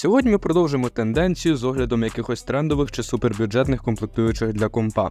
Сьогодні ми продовжимо тенденцію з оглядом якихось трендових чи супербюджетних комплектуючих для компа.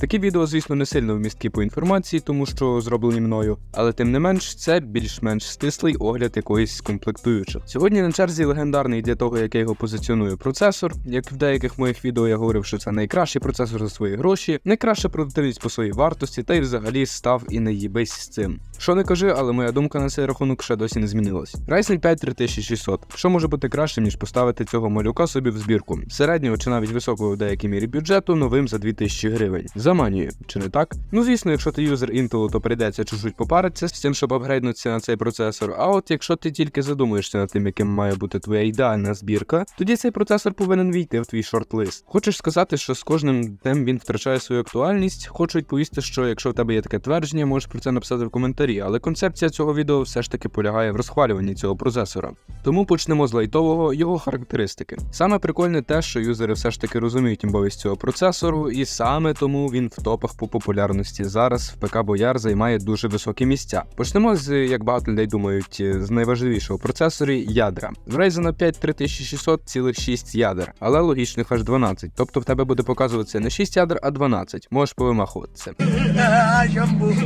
Такі відео, звісно, не сильно вмісткі по інформації, тому що зроблені мною, але тим не менш це більш-менш стислий огляд якоїсь комплектуючих. Сьогодні на черзі легендарний для того, як я його позиціоную процесор. Як в деяких моїх відео я говорив, що це найкращий процесор за свої гроші, найкраща продуктивність по своїй вартості, та й взагалі став і не їбись з цим. Що не кажи, але моя думка на цей рахунок ще досі не змінилась. Ryzen 5 3600. Що може бути кращим, ніж поставити цього малюка собі в збірку? Середнього чи навіть високого в деякій мірі бюджету новим за 2000 гривень. Заманює, чи не так? Ну звісно, якщо ти юзер Intel, то прийдеться чуть-чуть попаритися з тим, щоб апгрейднутися на цей процесор. А от якщо ти тільки задумуєшся над тим, яким має бути твоя ідеальна збірка, тоді цей процесор повинен війти в твій шорт-лист. Хочеш сказати, що з кожним днем він втрачає свою актуальність? Хочу відповісти, що якщо в тебе є таке твердження, можеш про це написати в коментарі, але концепція цього відео все ж таки полягає в розхвалюванні цього процесора. Тому почнемо з лайтового його характеристики. Саме прикольне те, що юзери все ж таки розуміють імбовість цього процесору, і саме тому він в топах по популярності. Зараз в ПК Бояр займає дуже високі місця. Почнемо з, як багато людей думають, з найважливішого процесорі ядра. В Ryzen 5 3600 цілих 6 ядер, але логічних аж 12. Тобто в тебе буде показуватися не 6 ядер, а 12. Можеш повимахуватися.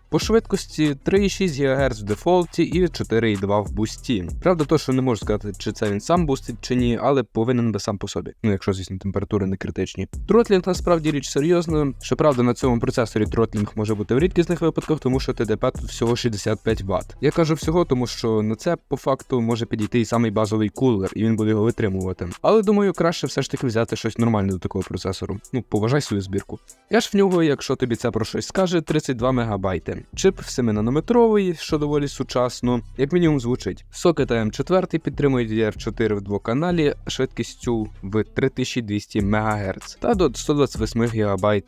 По швидкості 3,6 ГГц в дефолті і 4,2 в бусті. Правда, то, що не можу сказати, чи це він сам бустить чи ні, але повинен би сам по собі. Ну, якщо, звісно, температури не критичні. Тротлінг насправді річ серйозна. Щоправда, на цьому процесорі тротлінг може бути в рідкісних випадках, тому що ТДП тут всього 65 Вт. Я кажу всього, тому що на це по факту може підійти і самий базовий кулер, і він буде його витримувати. Але думаю, краще все ж таки взяти щось нормальне до такого процесору. Ну, поважай свою збірку. Я ж в нього, якщо тобі це про щось скаже, 32 МБ. Чип 7-нанометровий, що доволі сучасно, як мінімум звучить. Сокет AM4 підтримує DDR4 в двоканалі швидкістю в 3200 МГц та до 128 ГБ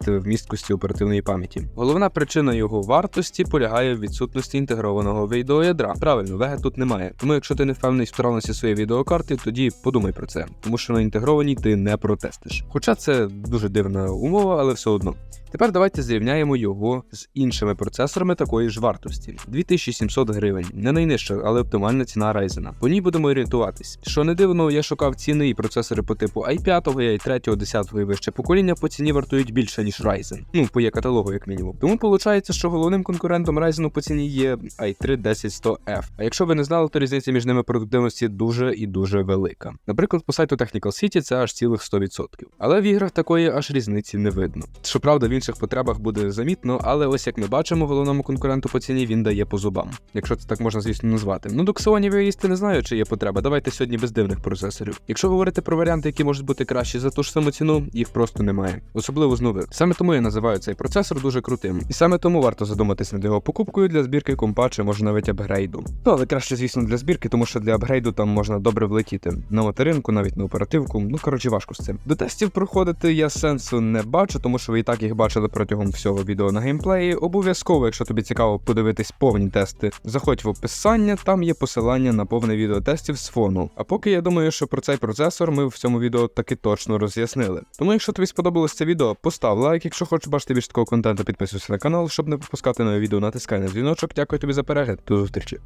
вмісткості оперативної пам'яті. Головна причина його вартості полягає в відсутності інтегрованого відеоядра. Правильно, вега тут немає. Тому якщо ти не впевнений в справності своєї відеокарти, тоді подумай про це, тому що на інтегрованій ти не протестиш. Хоча це дуже дивна умова, але все одно. Тепер давайте зрівняємо його з іншими процесорами такої ж вартості 2700 гривень. Не найнижча, але оптимальна ціна Ryzen. По ній будемо орієнтуватись. Що не дивно, я шукав ціни і процесори по типу i5, i3, 10 і вище покоління по ціні вартують більше, ніж Ryzen. Ну, по є каталогу, як мінімум. Тому виходить, що головним конкурентом Ryzen по ціні є i3 10100F. А якщо ви не знали, то різниця між ними продуктивності дуже і дуже велика. Наприклад, по сайту Technical City це аж цілих 100%. Але в іграх такої аж різниці не видно. Щоправда, в інших потребах буде замітно, але ось як ми бачимо, головному конкуренту по ціні він дає по зубам, якщо це так можна, звісно, назвати. Ну, до я їсти не знаю, чи є потреба. Давайте сьогодні без дивних процесорів. Якщо говорити про варіанти, які можуть бути кращі за ту ж саму ціну, їх просто немає, особливо з нових. Саме тому я називаю цей процесор дуже крутим. І саме тому варто задуматись над його покупкою для збірки компа чи може навіть апгрейду. Ну але краще, звісно, для збірки, тому що для апгрейду там можна добре влетіти на материнку, навіть на оперативку. Ну коротше, важко з цим. До тестів проходити я сенсу не бачу, тому що ви і так їх бачили протягом всього відео на геймплеї. Обов'язково, якщо тобі цікаво подивитись повні тести, заходь в описання, там є посилання на повне відео тестів з фону. А поки я думаю, що про цей процесор ми в цьому відео таки точно роз'яснили. Тому, якщо тобі сподобалось це відео, постав лайк. Якщо хочеш бачити більше такого контенту, підписуйся на канал, щоб не пропускати нові відео, натискай на дзвіночок. Дякую тобі за перегляд. До зустрічі.